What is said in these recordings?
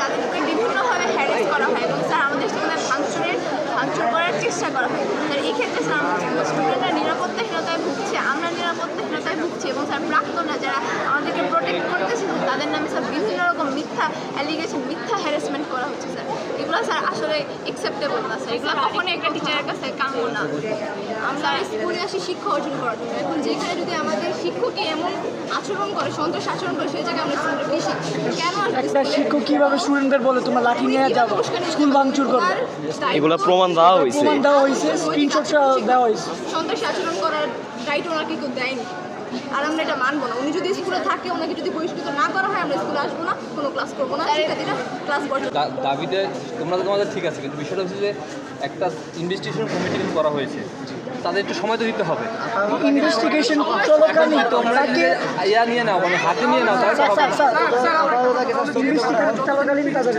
তাদেরকে বিভিন্নভাবে হ্যারেস করা হয় এবং স্যার আমাদের স্কুলে ভাঙচুরের ভাঙচুর করার চেষ্টা করা হয়। স্যার, এই ক্ষেত্রে স্যার আমাদের স্টুডেন্টরা নিরাপত্তাহীনতায় ভুগছে, আমরা নিরাপত্তাহীনতায় ভুগছি এবং স্যার প্রাক্তনরা যারা আমাদেরকে প্রোটেক্ট করতেছে, তাদের নামে স্যার বিভিন্ন রকম মিথ্যা অ্যালিগেশন মিথ্যা হ্যারাসমেন্ট করা হচ্ছে, স্যার। এগুলো স্যার আসলে একসেপ্টেবল না স্যার। এগুলো কখনোই একটা টিচারের কাছে কাম্য না। আমরা স্কুলে আসি শিক্ষা অর্জন করার জন্য। এখন যেখানে যদি আমাদের শিক্ষকই এমন আচরণ করে সন্তোষ আচরণ করে সেই জায়গায় আমরা স্টুডেন্ট কি শিখি কেন একটা শিক্ষক কীভাবে স্টুডেন্টদের বলে তোমার লাঠি নিয়ে যাব স্কুল? ভাঙচুর করবে দায়িত্ব এগুলো প্রমাণ দেওয়া হয়েছে। প্রমাণ দেওয়া হয়েছে স্ক্রিনশট দেওয়া হয়েছে। সন্ত্রাসী আচরণ করার রাইট ওনাকে কেউ দেয়নি। আর আমরা এটা মানবো না। উনি যদি স্কুলে থাকে ওনাকে যদি বহিষ্কৃত না করা আমরা স্কুলে আসব না কোনো ক্লাস করব না শিক্ষার্থীরা ক্লাস বর্জন দাবিতে তোমরা তো তোমাদের ঠিক আছে কিন্তু বিষয়টা হচ্ছে যে একটা ইনভেস্টিগেশন কমিটি করা হয়েছে। তাদের একটু সময় তো দিতে হবে। ইনভেস্টিগেশন চলাকালীন তাকে ইয়া নিয়ে নাও মানে হাতে নিয়ে নাও তাহলে তো হবে। ইনভেস্টিগেশন চলাকালীন তাদের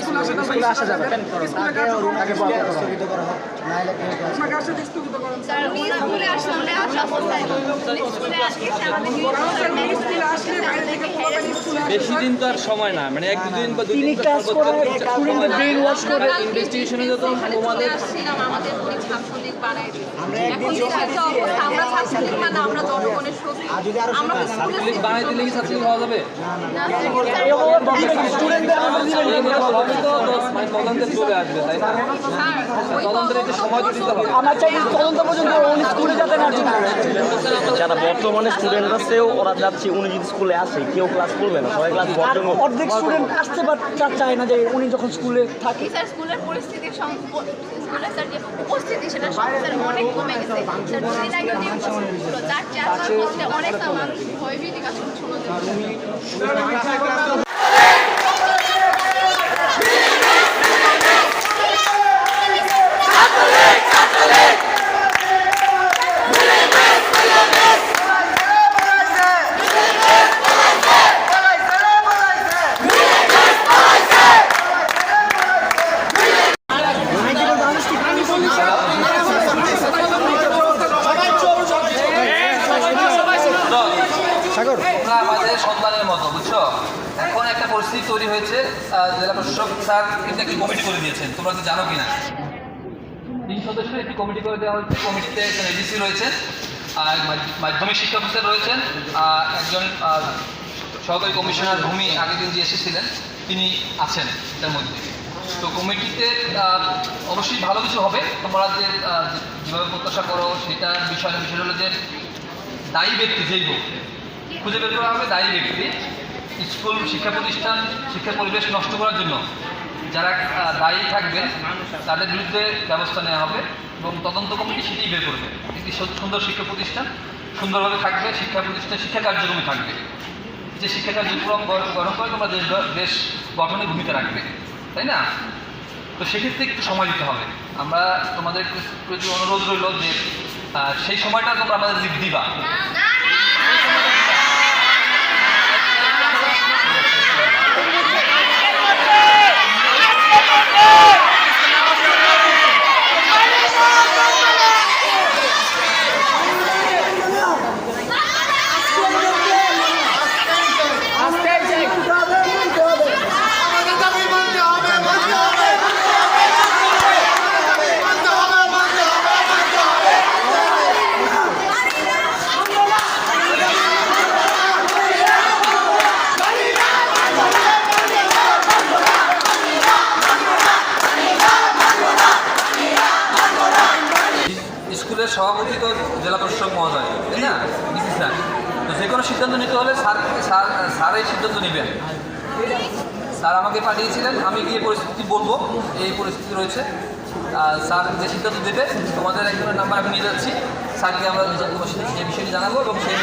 স্কুলে আসা যাবে। স্যার স্কুলে আসলে স্কুলে আসলে বেশি দিন তো আর সময় না মানে এক দুদিন বা দুদিন ইনভেস্টিগেশনে যত আমাদের ছাত্রলীগ বানাই এখন যে অবস্থা? আমরা ছাত্রলীগ মানে আমরা জনগণের শক্তি আমরা ছাত্রলীগ বানাই দিলে কি ছাত্রলীগ হওয়া যাবে? মানে। যারা বর্তমানে স্টুডেন্ট আছে ওরা যাচ্ছে উনি যদি স্কুলে আসে কেউ ক্লাস করবে না সবাই ক্লাস অর্ধেক স্টুডেন্ট আসতে পার- চায় না যে উনি যখন স্কুলে থাকে স্কুলের পরিস্থিতি স্কুলের স্যার যে উপস্থিতি সেটা সব অনেক কমে গেছে। স্যার দুদিন আগে যে উপস্থিতি ছিল তার চার পাঁচ অনেকটা মানুষ ভয়ভীতি কাজ করছিল তোমরা আমাদের সন্তানের মতো, বুঝছ? এখন একটা পরিস্থিতি তৈরি হয়েছে জেলা প্রশাসক স্যার কিন্তু একটি কমিটি করে দিয়েছেন। তোমরা কি জানো কিনা? তিন সদস্যের একটি কমিটি করে দেওয়া হয়েছে। কমিটিতে একজন এডিসি রয়েছেন মাধ্যমিক শিক্ষা অফিসার রয়েছেন একজন সহকারী কমিশনার ভূমি আগের দিন যে এসেছিলেন। তিনি আছেন এটার মধ্যে। তো কমিটিতে অবশ্যই ভালো কিছু হবে। তোমরা যে যেভাবে প্রত্যাশা করো, সেটার বিষয় বিষয় হলো যে, দায়ী ব্যক্তি যেই খুঁজে বের করা হবে দায়ী ব্যক্তি। স্কুল, শিক্ষা প্রতিষ্ঠান, শিক্ষা পরিবেশ নষ্ট করার জন্য যারা দায়ী থাকবেন, তাদের বিরুদ্ধে ব্যবস্থা নেওয়া হবে এবং তদন্ত কমিটি সেটাই বের করবে। একটি সুন্দর শিক্ষা প্রতিষ্ঠান সুন্দরভাবে থাকবে, শিক্ষা প্রতিষ্ঠান, শিক্ষা কার্যক্রমে থাকবে। যে শিক্ষা কার্যক্রম গঠন করে তোমরা দেশ দেশ গঠনে ভূমিকা রাখবে, তাই না? তো সেক্ষেত্রে একটু সময় দিতে হবে। আমরা তোমাদের প্রতি অনুরোধ রইল যে সেই সময়টা তোমরা আমাদের দিবা। স্কুলের সভাপতি তো জেলা প্রশাসক মহোদয়, তাই না? স্যার। তো যে কোনো সিদ্ধান্ত নিতে হলে স্যার স্যার এই সিদ্ধান্ত নেবেন। স্যার আমাকে পাঠিয়েছিলেন, আমি গিয়ে পরিস্থিতি বলব, এই পরিস্থিতি রয়েছে। স্যার যে সিদ্ধান্ত দেবে, তোমাদের একজনের নাম্বার আমি নিয়ে যাচ্ছি। স্যারকে আমরা সেই বিষয়টি জানাব এবং সেই